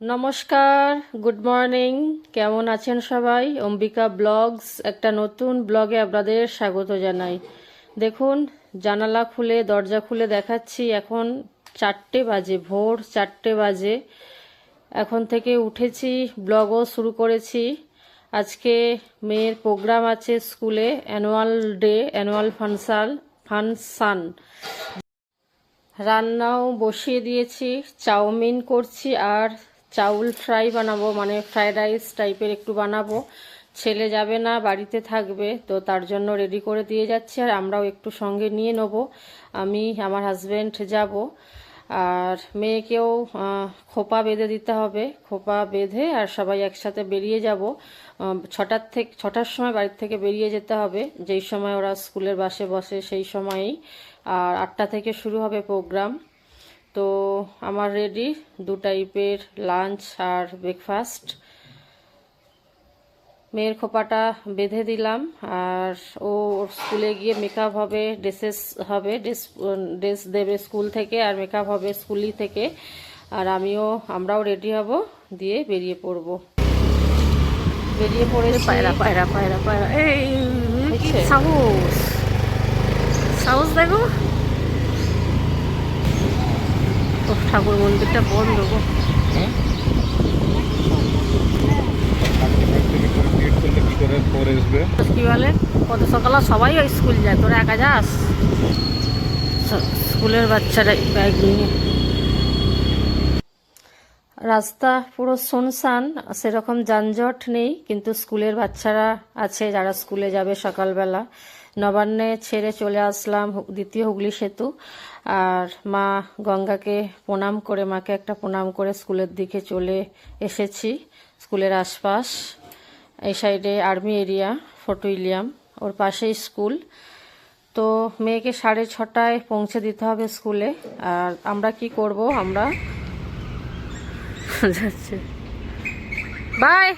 নমস্কার, good morning. কেমন আছেন সবাই? অম্বিকা ব্লগস, একটা নতুন ব্লগে আপনাদের স্বাগত জানাই। দেখুন, জানালা খুলে, দরজা খুলে দেখাচ্ছি এখন চারটে বাজে, ভোর চারটে বাজে। এখন থেকে উঠেছি, ব্লগও শুরু করেছি। আজকে মেয়ের প্রোগ্রাম আছে স্কুলে, annual day, annual function function রান্নাও বসিয়ে দিয়েছি, চাউমিন করছি আর চাউল ফ্রাই বানাবো মানে ফ্রাইড রাইস টাইপের একটু বানাবো। ছেলে যাবে না, বাড়িতে থাকবে, তো তার জন্য রেডি করে দিয়ে যাচ্ছি, আর আমরাও একটু সঙ্গে নিয়ে নেব। আমি, আমার হাজব্যান্ড যাব, আর মেয়েকেও খোপা বেঁধে দিতে হবে, খোপা বেঁধে আর সবাই একসাথে বেরিয়ে যাব। ছটার থেকে, ছটার সময় বাড়ি থেকে বেরিয়ে যেতে হবে, যেই সময় ওরা স্কুলের বাসে বসে সেই সময়েই, আর আটটা থেকে শুরু হবে প্রোগ্রাম। তো আমার রেডি দু টাইপের লাঞ্চ আর ব্রেকফাস্ট মেয়ের খোপাটা বেঁধে দিলাম আর ও ওর স্কুলে গিয়ে মেকআপ হবে ড্রেসেস হবে ড্রেস ড্রেস দেবে স্কুল থেকে আর মেকআপ হবে স্কুলই থেকে। আর আমিও আমরাও রেডি হব দিয়ে বেরিয়ে পড়ব। বেরিয়ে পড়ে পায়রা পায়রা পায়রা পায়রা। এই সাহস? সাহস দেখো ও ঠাকুর মন্দিরটা বন্ধ গো। কি বলে? কত সকালে সবাই ওই স্কুল যায়। তোরা একা যাস? স্কুলের বাচ্চারা ব্যাগ নিয়ে। রাস্তা পুরো শুনশান সেরকম যানজট নেই কিন্তু স্কুলের বাচ্চারা আছে যারা স্কুলে যাবে সকালবেলা। নবান্নে ছেড়ে চলে আসলাম দ্বিতীয় হুগলি সেতু। আর মা গঙ্গাকে প্রণাম করে, মাকে একটা প্রণাম করে স্কুলের দিকে চলে এসেছি, স্কুলের আশপাশ। এই সাইডে আর্মি এরিয়া, ফোর্ট ইলিয়াম ওর পাশেই স্কুল। তো মেয়েকে সাড়ে ছটায় পৌঁছে দিতে হবে স্কুলে। আর আমরা কি করব, আমরা যাচ্ছে। বাই!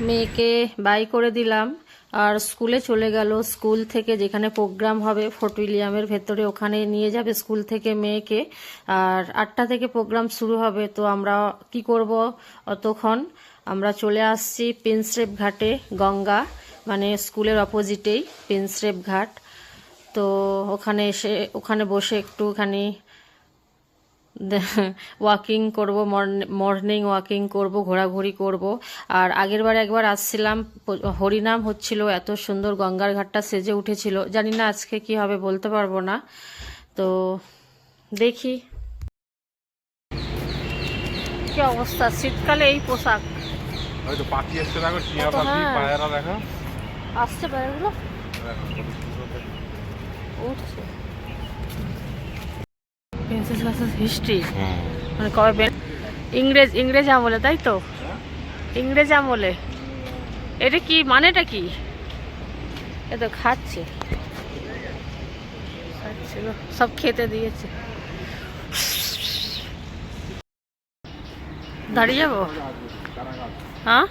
মেয়েকে বাই করে দিলাম। আর স্কুলে চলে গেল। স্কুল থেকে যেখানে প্রোগ্রাম হবে ফোর্ট উইলিয়ামের ভেতরে ওখানে নিয়ে যাবে স্কুল থেকে মেয়েকে। আর আটটা থেকে প্রোগ্রাম শুরু হবে, তো আমরা কি করব অতক্ষণ? আমরা চলে আসছি পিনস্রেপ ঘাটে, গঙ্গা মানে স্কুলের অপোজিটেই, পিনস্রেপ ঘাট। তো ওখানে এসে, ওখানে বসে একটুখানি ওয়াকিং করব মর্নিং ওয়াকিং করব ঘোরাঘুরি করব। আর আগের বার একবার আসছিলাম হরিনাম হচ্ছিল এত সুন্দর গঙ্গার ঘাটটা সেজে উঠেছিল। জানি না আজকে কি হবে বলতে পারব না। তো দেখি। কি অবস্থা? শীতকালে এই পোশাক। হ্যাঁ। আসছে উঠছে। প্রিন্সেস ক্লাসেস হিস্ট্রি মানে কবে ইংরেজ ইংরেজ আমলে তাই তো? ইংরেজ আমলে। এটা কি? মানেটা কি? এ তো খাচ্ছে। খাচ্ছে সব খেতে দিয়েছে। দাঁড়িয়ে যাব? হ্যাঁ?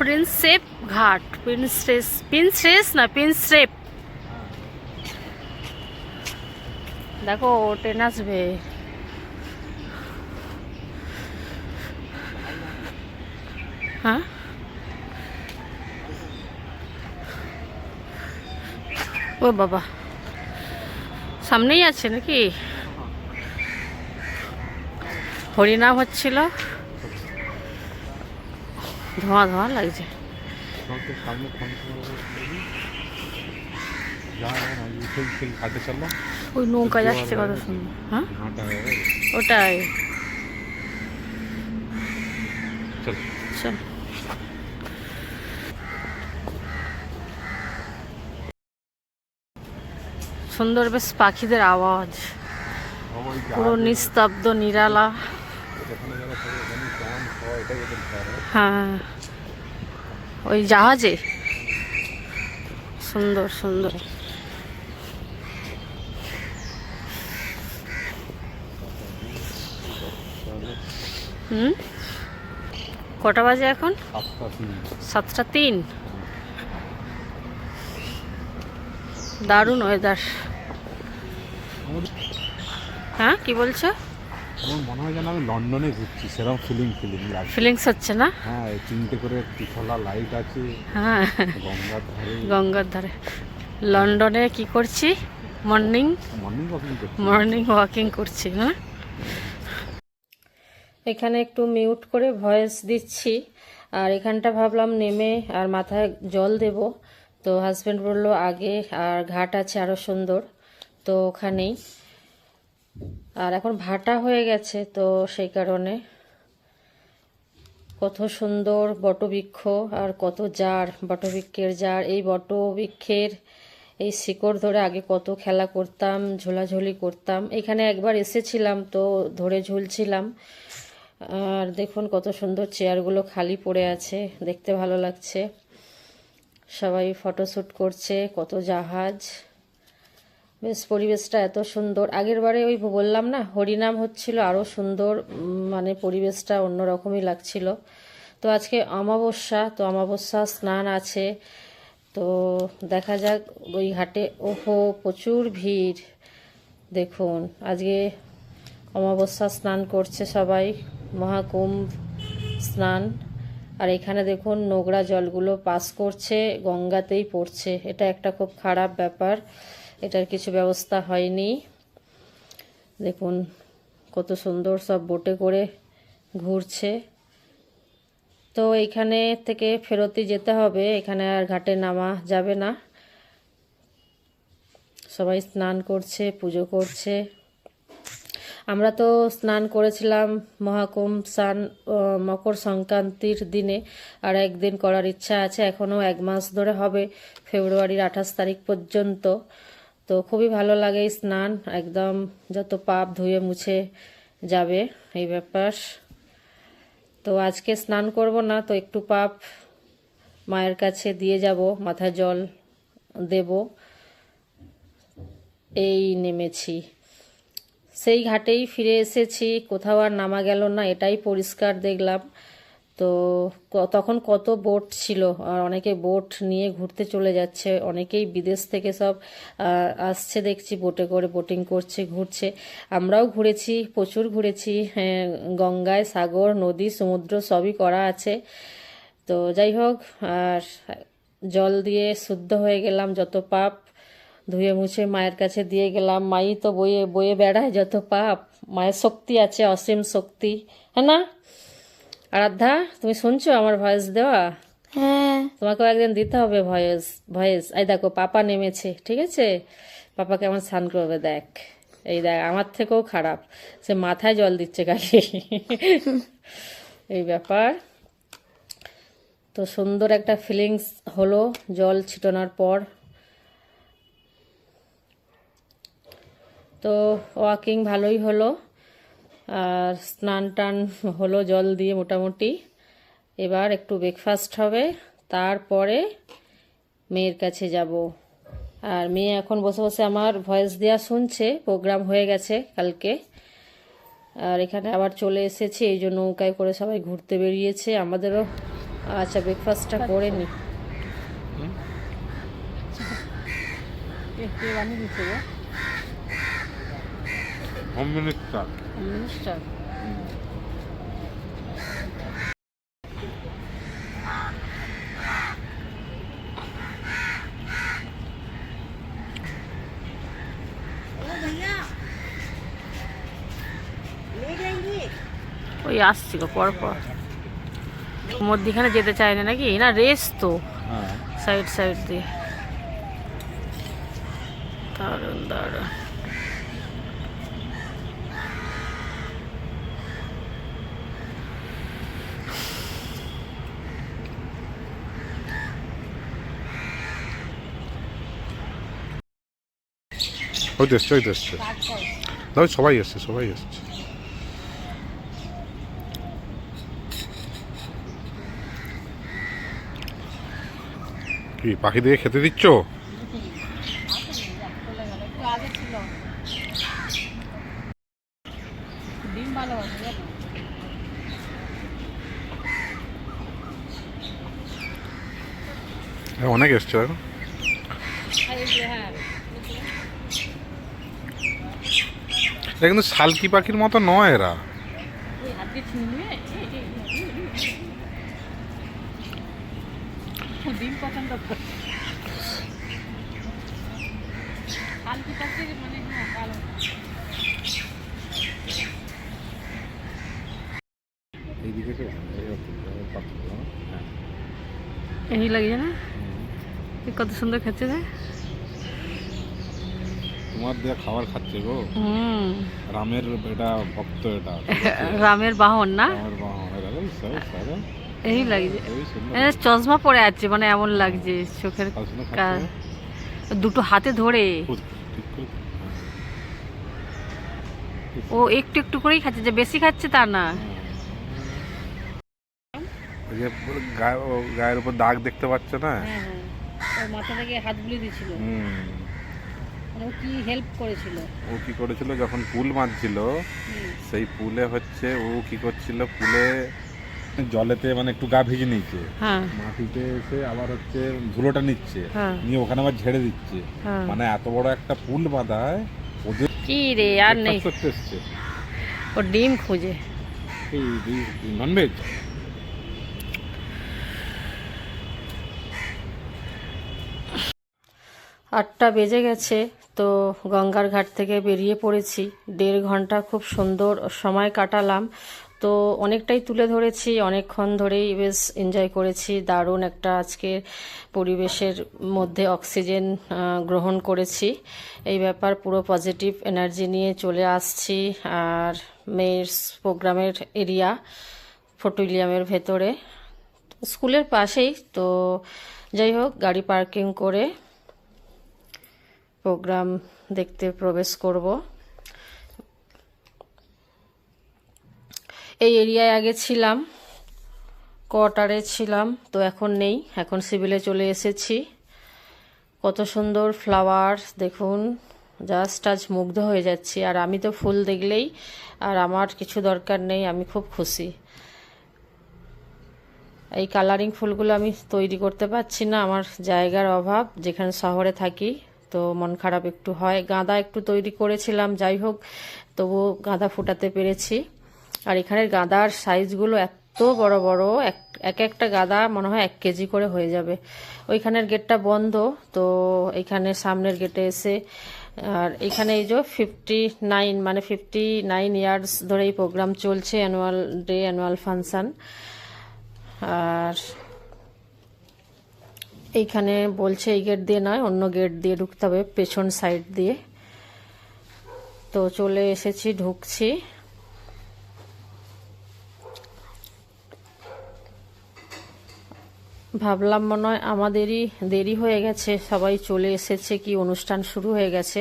প্রিন্সেপ ঘাট। প্রিন্সেস প্রিন্সেস না প্রিন্সেপ দেখো ও ট্রেন আসবে হ্যাঁ ও বাবা সামনেই আছে নাকি হরিনাম হচ্ছিল ধোঁয়া ধোঁয়া লাগছে সামনে ওই নৌকা যাচ্ছে কত সুন্দর হ্যাঁ? ওটাই। চল। সুন্দর বেশ পাখিদের আওয়াজ। পুরো নিস্তব্ধ, নিরালা। হ্যাঁ। ওই জাহাজে? সুন্দর সুন্দর। হুম? কটা বাজে এখন? সাতটা তিন। দারুণ ওয়েদার হ্যাঁ কি বলছো? আমার মনে হয় যেন আমি লন্ডনে ঘুরছি সেরকম ফিলিং ফিলিং লাগছে। ফিলিংস হচ্ছে না? হ্যাঁ তিনটে করে ত্রিফলা লাইট আছে হ্যাঁ। গঙ্গার ধারে। গঙ্গার ধারে। লন্ডনে কি করছি? মর্নিং মর্নিং ওয়াকিং করছি। মর্নিং ওয়াকিং করছি হ্যাঁ? এখানে একটু মিউট করে ভয়েস দিচ্ছি। আর এখানটা ভাবলাম নেমে আর মাথায় জল দেব। তো হাজব্যান্ড বলল, আগে আর ঘাট আছে আরও সুন্দর। তো ওখানেই। আর এখন ভাটা হয়ে গেছে তো সেই কারণে। কত সুন্দর বটবৃক্ষ আর কত জার, বটবৃক্ষের জার। এই বটবৃক্ষের এই শিকড় ধরে আগে কত খেলা করতাম, ঝোলাঝুলি করতাম। এখানে একবার এসেছিলাম তো ধরে ঝুলছিলাম। আর দেখুন কত সুন্দর চেয়ারগুলো খালি পড়ে আছে, দেখতে ভালো লাগছে। সবাই ফটোশ্যুট করছে, কত জাহাজ। বেশ, পরিবেশটা এত সুন্দর। আগের বারে ওই বললাম না, হরিনাম হচ্ছিল আরও সুন্দর মানে পরিবেশটা অন্যরকমই লাগছিল। তো আজকে অমাবস্যা, তো অমাবস্যা স্নান আছে। তো দেখা যাক, ওই ঘাটে ওহো, প্রচুর ভিড়। দেখুন, আজকে অমাবস্যা স্নান করছে সবাই। মহাকুম্ভ স্নান। আর এখানে দেখুন নোংরা জলগুলো পাস করছে, গঙ্গাতেই পড়ছে। এটা একটা খুব খারাপ ব্যাপার। এটার কিছু ব্যবস্থা হয়নি। দেখুন কত সুন্দর সব বোটে করে ঘুরছে। তো এইখানে থেকে ফেরতি যেতে হবে। এখানে আর ঘাটে নামা যাবে না। সবাই স্নান করছে, পুজো করছে। আমরা তো স্নান করেছিলাম মহাকুম্ভ স্নান মকর সংক্রান্তির দিনে, আর একদিন করার ইচ্ছা আছে এখনও এক মাস ধরে হবে, ফেব্রুয়ারির আঠাশ তারিখ পর্যন্ত। তো খুবই ভালো লাগে স্নান, একদম যত পাপ ধুয়ে মুছে যাবে, এই ব্যাপার। তো আজকে স্নান করব না, তো একটু পাপ মায়ের কাছে দিয়ে যাব, মাথায় জল দেব। এই নেমেছি। সেই ঘাটেই ফিরে এসেছি কোথাও আর নামা গেল না এটাই পরিষ্কার দেখলাম। তো তখন কত বোট ছিল আর অনেকে বোট নিয়ে ঘুরতে চলে যাচ্ছে অনেকেই বিদেশ থেকে সব আসছে দেখছি বোটে করে বোটিং করছে ঘুরছে। আমরাও ঘুরেছি প্রচুর ঘুরেছি হ্যাঁ, গঙ্গায় সাগর নদী সমুদ্র সবই করা আছে। তো যাই হোক আর জল দিয়ে শুদ্ধ হয়ে গেলাম যত পাপ ধুয়ে মুছে মায়ের কাছে দিয়ে গেলাম। মাই তো বয়ে বয়ে বেড়ায় যত পাপ। মায়ের শক্তি আছে অসীম শক্তি। হ্যাঁ না? আরাধ্যা তুমি শুনছো আমার ভয়েস দেওয়া? হ্যাঁ। তোমাকেও একদিন দিতে হবে ভয়েস ভয়েস এই দেখো পাপা নেমেছে ঠিক আছে? পাপাকে আমার স্নান করবে দেখ। এই দেখ আমার থেকেও খারাপ। সে মাথায় জল দিচ্ছে খালি। এই ব্যাপার। তো সুন্দর একটা ফিলিংস হলো জল ছিটানোর পর। তো ওয়াকিং ভালোই হলো। আর স্নান টান হলো জল দিয়ে মোটামুটি। এবার একটু ব্রেকফাস্ট হবে। তারপরে মেয়ের কাছে যাব। আর মেয়ে এখন বসে বসে আমার ভয়েস দেওয়া শুনছে। প্রোগ্রাম হয়ে গেছে কালকে। আর এখানে আবার চলে এসেছি। এই জন্য নৌকায় করে সবাই ঘুরতে বেরিয়েছে। আমাদেরও আচ্ছা ব্রেকফাস্টটা করে নি। হোম মিনিস্টার ওই আসছি গো পর পর। মধ্যিখানে যেতে চায় না নাকি? না রেস তো। হ্যাঁ। সাইড সাইড দিয়ে। দারুণ দারুণ। ওই এসছে ওই তো এসছে সবাই এসছে সবাই এসছে কি পাখিদেরকে খেতে দিচ্ছ হ্যাঁ, অনেক এসছে দেখো এটা কিন্তু শালকি পাখির মতো নয় এরা। এই লাগে না? কত সুন্দর খেতে যায় তোমার দেওয়া খাবার খাচ্ছে গো। রামের এটা ভক্ত এটা। রামের বাহন না? রামের বাহন এই লাগছে। চশমা পরে আছে মানে এমন লাগছে চোখের দুটো হাতে ধরে। ও একটু একটু করেই খাচ্ছে যে বেশি খাচ্ছে তা না। গায়ের উপর দাগ দেখতে পাচ্ছ না? হ্যাঁ হ্যাঁ। মাথা থেকে হাত বুলিয়ে দিয়েছিল। হুম। ও কি হেল্প করেছিল? ও কি করেছিল? যখন পুল মারছিল সেই পুলে হচ্ছে ও কি করছিল? পুলে জলেতে মানে একটু গা ভিজে নিচ্ছে হ্যাঁ। মাটিতে এসে আবার হচ্ছে ধুলোটা নিচ্ছে। হ্যাঁ। নিয়ে ওখানে আবার ঝেড়ে দিচ্ছে। হ্যাঁ। মানে এত বড় একটা পুল বাঁধায় ওদের কি রে আর নেই। ও ডিম খুঁজে। ননভেজ আটটা বেজে গেছে। তো গঙ্গার ঘাট থেকে বেরিয়ে পড়েছি। দেড় ঘণ্টা খুব সুন্দর সময় কাটালাম। তো অনেকটাই তুলে ধরেছি, অনেকক্ষণ ধরেই বেশ এনজয় করেছি। দারুণ একটা আজকে পরিবেশের মধ্যে অক্সিজেন গ্রহণ করেছি। এই ব্যাপার পুরো পজিটিভ এনার্জি নিয়ে চলে আসছি। আর মেয়ের প্রোগ্রামের এরিয়া ফটোলিয়ামের ভেতরে। স্কুলের পাশেই, তো যাই হোক, গাড়ি পার্কিং করে প্রোগ্রাম দেখতে প্রবেশ করব। এই এরিয়ায় আগে ছিলাম, কোয়ার্টারে ছিলাম, তো এখন নেই, এখন সিভিলে চলে এসেছি। কত সুন্দর ফ্লাওয়ার, দেখুন, জাস্ট আজ মুগ্ধ হয়ে যাচ্ছি। আর আমি তো ফুল দেখলেই, আর আমার কিছু দরকার নেই, আমি খুব খুশি। এই কালারিং ফুলগুলো আমি তৈরি করতে পারছি না, আমার জায়গার অভাব, যেখানে শহরে থাকি। তো মন খারাপ একটু হয়। গাঁদা একটু তৈরি করেছিলাম, যাই হোক তবু গাঁদা ফুটাতে পেরেছি। আর এখানের গাঁদার সাইজগুলো এত বড় বড়, এক এক একটা গাঁদা মনে হয় এক কেজি করে হয়ে যাবে। ওইখানের গেটটা বন্ধ, তো এইখানে সামনের গেটে এসে, আর এখানে এই যে ফিফটি নাইন মানে ফিফটি নাইন ইয়ার্স ধরে এই প্রোগ্রাম চলছে অ্যানুয়াল ডে অ্যানুয়াল ফাংশান আর এইখানে বলছে এই গেট দিয়ে নয়, অন্য গেট দিয়ে ঢুকতে হবে, পেছন সাইড দিয়ে। তো চলে এসেছি, ঢুকছি। ভাবলাম মনে হয় আমাদেরই দেরি হয়ে গেছে, সবাই চলে এসেছে, কি অনুষ্ঠান শুরু হয়ে গেছে।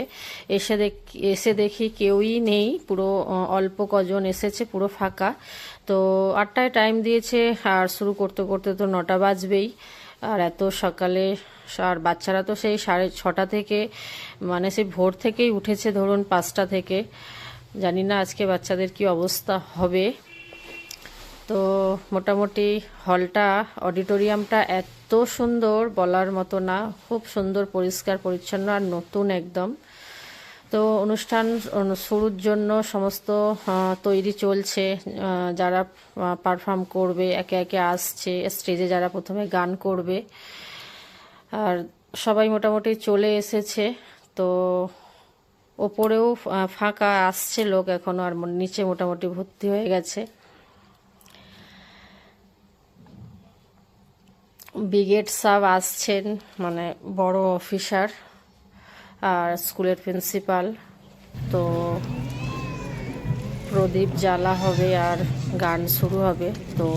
এসে দেখ, এসে দেখি কেউই নেই, পুরো অল্প কজন এসেছে, পুরো ফাঁকা। তো আটটায় টাইম দিয়েছে, আর শুরু করতে করতে তো নটা বাজবেই। আর এত সকালে আর বাচ্চারা তো সেই সাড়ে ছটা থেকে মানে সেই ভোর থেকেই উঠেছে ধরুন পাঁচটা থেকে। জানি না আজকে বাচ্চাদের কি অবস্থা হবে। তো মোটামুটি হলটা, অডিটোরিয়ামটা এত সুন্দর বলার মতো না, খুব সুন্দর, পরিষ্কার, পরিচ্ছন্ন আর নতুন একদম। তো অনুষ্ঠান শুরুর জন্য সমস্ত তৈরি চলছে। যারা পারফর্ম করবে, একে একে আসছে স্টেজে যারা প্রথমে গান করবে। আর সবাই মোটামুটি চলে এসেছে। তো ওপরেও ফাঁকা আসছে লোক এখনও, আর নিচে মোটামুটি ভর্তি হয়ে গেছে। ব্রিগেড সাব আসছেন মানে বড় অফিসার আর স্কুলের প্রিন্সিপাল। তো প্রদীপ জ্বালা হবে আর গান শুরু হবে। তো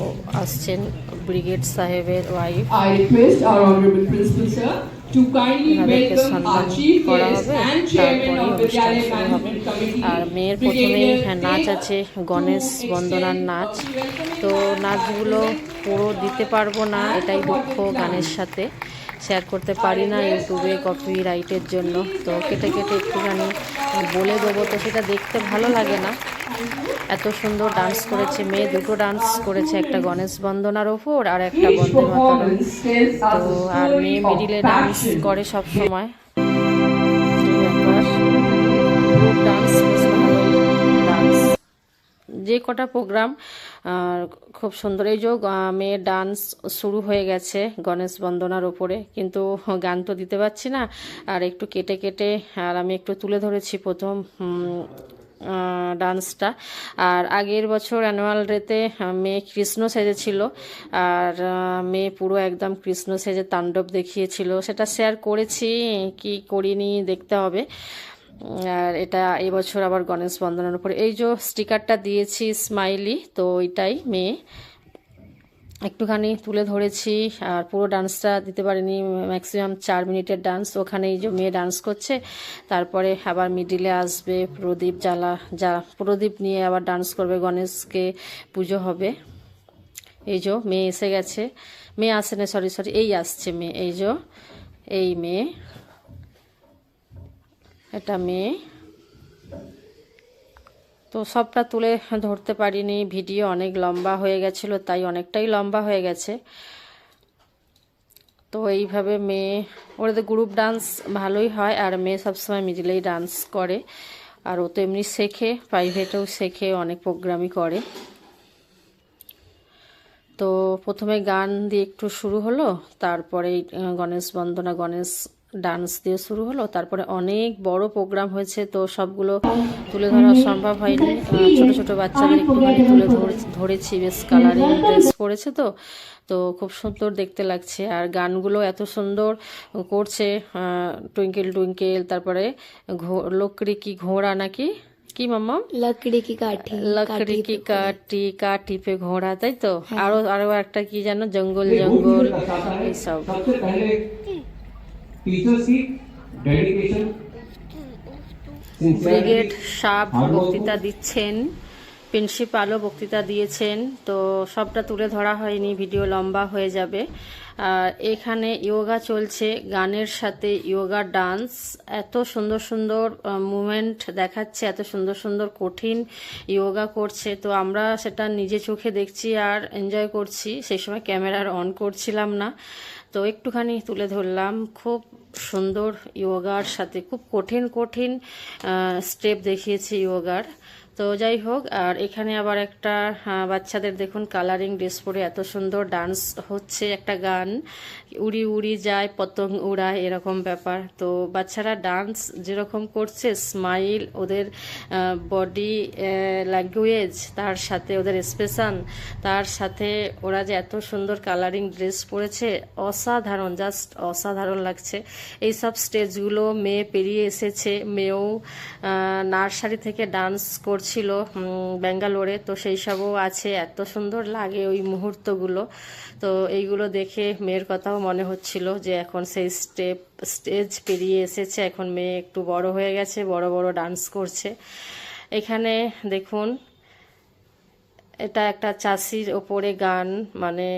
আসছেন ব্রিগেড সাহেবের wife I request our honourable principal sir to kindly আর মেয়ের প্রথমে হ্যাঁ, নাচ আছে গণেশ বন্দনার নাচ। তো নাচগুলো পুরো দিতে পারব না এটাই দুঃখ গানের সাথে। শেয়ার করতে পারি না ইউটিউবে কপি রাইটের জন্য। তো কেটে কেটে একটুখানি বলে দেবো। তো সেটা দেখতে ভালো লাগে না। এত সুন্দর ডান্স করেছে, মেয়ে দুটো ডান্স করেছে, একটা গণেশ বন্দনার ওপর আর একটা বন্দে us তো আর মেয়ে মিডিলে ডান্স করে সব সময়। যে কটা প্রোগ্রাম খুব সুন্দর। এই যে মেয়ের ডান্স শুরু হয়ে গেছে গণেশ বন্দনার ওপরে কিন্তু গান তো দিতে পারছি না। আর একটু কেটে কেটে, আর আমি একটু তুলে ধরেছি প্রথম ডান্সটা আর আগের বছর অ্যানুয়াল ডেতে মেয়ে কৃষ্ণ সেজেছিল আর মেয়ে পুরো একদম কৃষ্ণ সেজে তাণ্ডব দেখিয়েছিল। সেটা শেয়ার করেছি, কি করিনি দেখতে হবে। আর এটা এবছর আবার গণেশ বন্দনার উপরে। এই যে স্টিকারটা দিয়েছি স্মাইলি, তো ওইটাই মেয়ে। একটুখানি তুলে ধরেছি, আর পুরো ডান্সটা দিতে পারিনি, ম্যাক্সিমাম চার মিনিটের ডান্স। ওখানে এই যে মেয়ে ডান্স করছে, তারপরে আবার মিডিলে আসবে প্রদীপ জ্বালা, যা প্রদীপ নিয়ে আবার ডান্স করবে, গণেশকে পুজো হবে। এই যে মেয়ে এসে গেছে। মেয়ে আসে না সরি সরি এই আসছে মেয়ে, এই যে, এই মেয়ে। এটা মেয়ে। তো সবটা তুলে ধরতে পারিনি, ভিডিও অনেক লম্বা হয়ে গেছিল, তাই অনেকটাই লম্বা হয়ে গেছে। তো এইভাবে মেয়ে, ওদের গ্রুপ ডান্স ভালোই হয়, আর মেয়ে সবসময় মিডিলেই ডান্স করে। আর ও তো এমনি শেখে প্রাইভেটেও শেখে, অনেক প্রোগ্রামই করে। তো প্রথমে গান দিয়ে একটু শুরু হলো তারপরে গণেশ বন্দনা, গণেশ ডান্স দিয়ে শুরু হলো। তারপরে অনেক বড় প্রোগ্রাম হয়েছে তো সবগুলো তুলে ধরা সম্ভব হয়নি। ছোট ছোট বাচ্চাদের একটুখানি তুলে ধরেছি বেশ কালারে ড্রেস পরেছে তো। তো খুব সুন্দর দেখতে লাগছে। আর গানগুলো এত সুন্দর করছে টুইঙ্কেল টুইঙ্কেল তারপরে লোকরি কি ঘোড়া নাকি? কি মাম্মা? লকড়ি কি কাঠি? লকড়ি কি কাঠি কাঠি পে ঘোড়া তাই তো? হ্যাঁ। আরও আরও একটা কি জানো জঙ্গল জঙ্গল এইসব ব্রিগেড সাপ বক্তৃতা দিচ্ছেন প্রিন্সিপালও বক্তৃতা দিয়েছেন তো সবটা তুলে ধরা হয়নি ভিডিও লম্বা হয়ে যাবে। আর এখানে ইয়োগা চলছে গানের সাথে ইয়োগা ডান্স এত সুন্দর সুন্দর মুভমেন্ট দেখাচ্ছে এত সুন্দর সুন্দর কঠিন ইয়োগা করছে তো আমরা সেটা নিজে চোখে দেখছি আর এনজয় করছি সেই সময় ক্যামেরার অন করছিলাম না তো একটুখানি তুলে ধরলাম খুব সুন্দর ইয়োগার সাথে খুব কঠিন কঠিন স্টেপ দেখিয়েছে ইয়োগার তো যাই হোক, আর এখানে আবার একটা বাচ্চাদের দেখুন কালারিং ড্রেস পরে এত সুন্দর ডান্স হচ্ছে একটা গান। উড়ি উড়ি যায়, পতঙ্গ উড়ায়, এরকম ব্যাপার। তো বাচ্চারা ডান্স যেরকম করছে স্মাইল ওদের বডি ল্যাঙ্গুয়েজ তার সাথে ওদের এক্সপ্রেশন তার সাথে ওরা যে এত সুন্দর কালারিং ড্রেস পরেছে, অসাধারণ জাস্ট অসাধারণ লাগছে। এই সব স্টেজগুলো মেয়ে পেরিয়ে এসেছে, মেয়েও নার্সারি থেকে ডান্স করছিল উম, ব্যাঙ্গালোরে। তো সেই সবও আছে এত সুন্দর লাগে ওই মুহূর্তগুলো। তো এইগুলো দেখে মেয়ের কথাও মনে হচ্ছিল যে এখন সেই স্টেপ স্টেজ পেরিয়ে এসেছে। এখন মেয়ে একটু বড় হয়ে গেছে বড় বড় ডান্স করছে। এখানে দেখুন এটা একটা চাষির ওপরে গান মানে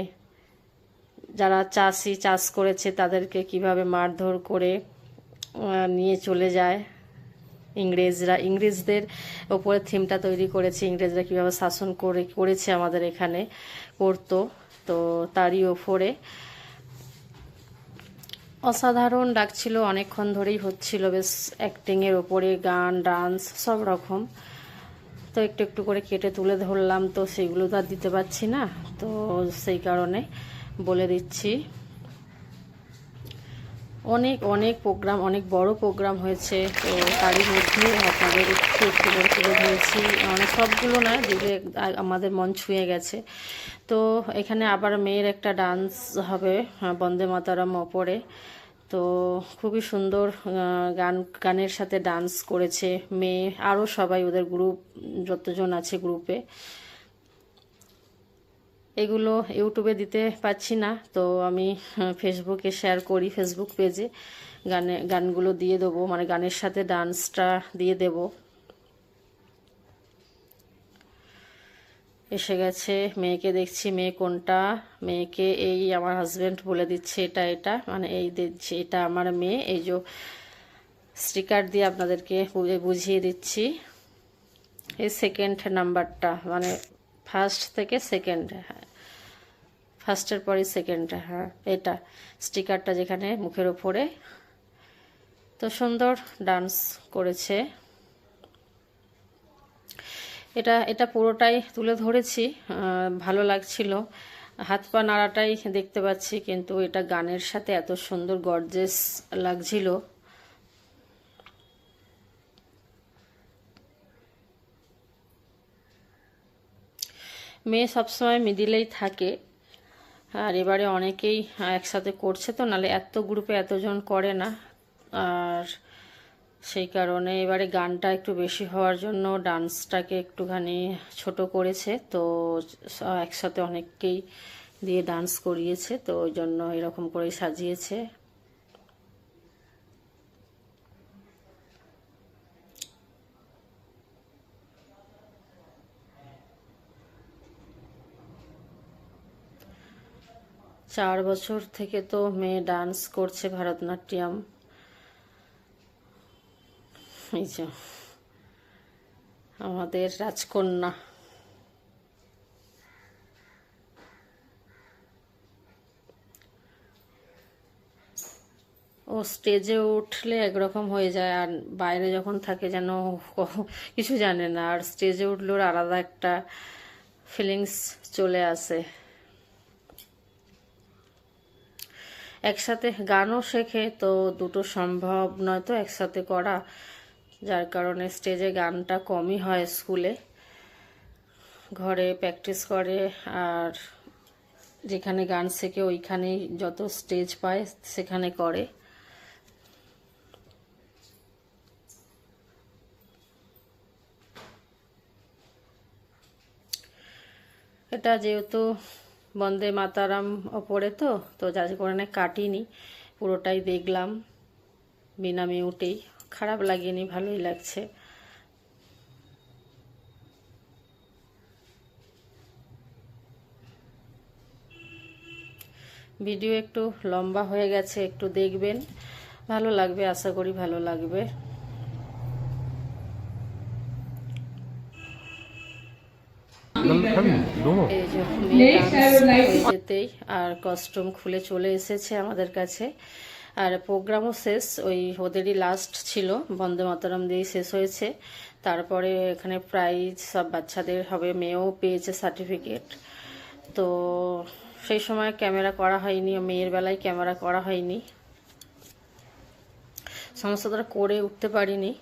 যারা চাষি চাষ করেছে তাদেরকে কীভাবে মারধর করে নিয়ে চলে যায়। ইংরেজরা, ইংরেজদের ওপরে থিমটা তৈরি করেছে, ইংরেজরা কীভাবে শাসন করে, করেছে আমাদের এখানে করতো, তো তারই ওপরে অসাধারণ ডাকছিল অনেকক্ষণ ধরেই হচ্ছিল, বেশ অ্যাক্টিংয়ের ওপরে গান ডান্স সব রকম। তো একটু একটু করে কেটে তুলে ধরলাম, তো সেগুলো তো আর দিতে পারছি না, তো সেই কারণে বলে দিচ্ছি। অনেক অনেক প্রোগ্রাম, অনেক বড় প্রোগ্রাম হয়েছে। তো তারই মধ্যে আপনাদের একটু একটু করে তুলে ধরেছি। মানে সবগুলো না যেগুলো আমাদের মন ছুঁয়ে গেছে। তো এখানে আবার মেয়ের একটা ডান্স হবে বন্দে মাতারাম ওপরে। তো খুবই সুন্দর গান, গানের সাথে ডান্স করেছে মেয়ে। আরও সবাই ওদের গ্রুপ, যতজন আছে গ্রুপে। এগুলো ইউটিউবে দিতে পাচ্ছি না। তো আমি ফেসবুকে শেয়ার করি ফেসবুক পেজে গানে, গানগুলো দিয়ে দেবো মানে গানের সাথে ডান্সটা দিয়ে দেব। এসে গেছে, মেয়েকে দেখছি, মেয়ে কোনটা? মেয়েকে এই আমার হাজবেন্ড বলে দিচ্ছে, এটা এটা। মানে এই দিচ্ছে, এটা আমার মেয়ে। এই যে স্টিকার দিয়ে আপনাদেরকে বুঝিয়ে দিচ্ছি। এই সেকেন্ড নাম্বারটা মানে ফার্স্ট থেকে সেকেন্ড হ্যাঁ। ফার্স্টের পরই সেকেন্ড হ্যাঁ এটা। স্টিকারটা যেখানে মুখের ওপরে। তো সুন্দর ডান্স করেছে। এটা এটা পুরোটাই তুলে ধরেছি ভালো লাগছিল। হাত পা নাড়াটাই দেখতে পাচ্ছি, কিন্তু এটা গানের সাথে এত সুন্দর গর্জেস লাগছিল। মেয়ে সবসময় মিডিলেই থাকে। আর এবারে অনেকেই একসাথে করছে তো, নালে এত গ্রুপে এতজন করে না। আর সেই কারণে এবারে গানটা একটু বেশি হওয়ার জন্য ডান্সটাকে একটুখানি ছোট করেছে, তো একসাথে অনেককেই দিয়ে ডান্স করিয়েছে, তো ওই জন্য এরকম করেই সাজিয়েছে। চার বছর থেকে তো মেয়ে ডান্স করছে ভারতনাট্যম। এই যে, আমাদের রাজকন্যা। ও স্টেজে উঠলে একরকম হয়ে যায়, আর বাইরে যখন থাকে যেন কিছু জানে না, আর স্টেজে উঠলে ওর আলাদা একটা ফিলিংস চলে আসে। একসাথে গানও শেখে, তো দুটো সম্ভব নয় তো একসাথে করা, যার কারণে স্টেজে গানটা কমই হয় স্কুলে ঘরে প্র্যাকটিস করে, আর যেখানে গান শেখে ওইখানেই যত স্টেজ পায় সেখানে করে। এটা যেহেতু বন্দে মাতারাম ওপরে তো তো যার কারণে কাটিনি, পুরোটাই দেখলাম। বিনা মিউটেই। খারাপ লাগেনি, ভালোই লাগছে। ভিডিও একটু লম্বা হয়ে গেছে, একটু দেখবেন। ভালো লাগবে, আশা করি ভালো লাগবে। যেতেই আর কস্টিউম খুলে চলে এসেছে আমাদের কাছে। আর প্রোগ্রামও শেষ ওই ওদেরই লাস্ট ছিল বন্দে মাতরম দিয়েই শেষ হয়েছে। তারপরে এখানে প্রাইজ সব বাচ্চাদের হবে মেয়েও পেয়েছে সার্টিফিকেট তো সেই সময় ক্যামেরা করা হয়নি মেয়ের বেলায় ক্যামেরা করা হয়নি। সমস্তটা করে উঠতে পারিনি।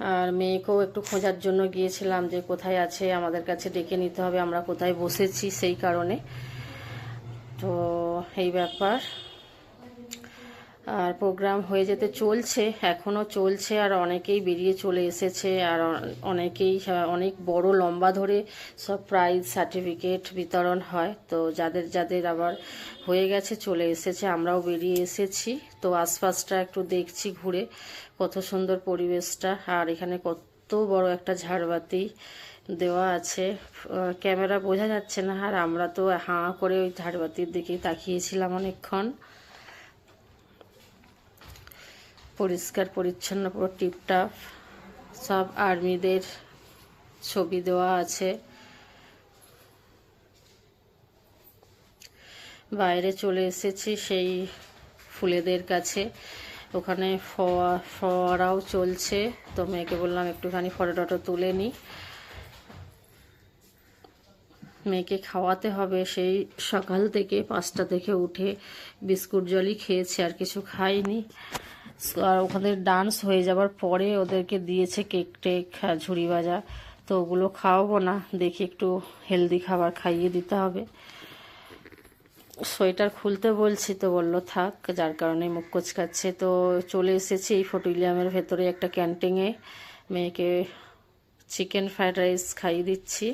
আর মেয়েকেও একটু খোঁজার জন্য গিয়েছিলাম যে কোথায় আছে, আমাদের কাছে ডেকে নিতে হবে, আমরা কোথায় বসেছি সেই কারণে। তো এই ব্যাপার। আর প্রোগ্রাম হয়ে যেতে চলছে এখনও চলছে, আর অনেকেই বেরিয়ে চলে এসেছে, আর অনেকেই অনেক বড় লম্বা ধরে সব প্রাইজ সার্টিফিকেট বিতরণ হয়। তো যাদের যাদের আবার হয়ে গেছে, চলে এসেছে, আমরাও বেরিয়ে এসেছি। তো আশপাশটা একটু দেখছি ঘুরে, কত সুন্দর পরিবেশটা, আর এখানে কত বড় একটা ঝাড়বাতি দেওয়া আছে। ক্যামেরা বোঝা যাচ্ছে না, আর আমরা তো হাঁ করে ওই ঝাড়বাতির দিকেই তাকিয়েছিলাম অনেকক্ষণ। পরিষ্কার, পরিচ্ছন্ন পুরো টিপটাপ সব আর্মিদের ছবি দেওয়া আছে। বাইরে চলে এসেছি সেই ফুলেদের কাছে। ওখানে ফোয়া, ফোয়ারাও চলছে। তো মেয়েকে বললাম একটুখানি ফটো টটো তুলে নিই মেয়েকে খাওয়াতে হবে। সেই সকাল থেকে পাঁচটা থেকে উঠে বিস্কুট, জলই খেয়েছে, আর কিছু খাইনি। আর ওখানে ডান্স হয়ে যাবার পরে ওদেরকে দিয়েছে কেক টেক ঝুড়ি ভাজা। তো ওগুলো খাওয়াবো না, দেখি একটু হেলদি খাবার খাইয়ে দিতে হবে। সোয়েটার খুলতে বলছি তো বলল থাক, যার কারণে মুখ কোচকাচ্ছে। তো চলে এসেছি এই ফটোলিয়ামের ভেতরে একটা ক্যান্টিনে মেয়েকে চিকেন ফ্রাইড রাইস খাইয়ে দিচ্ছি।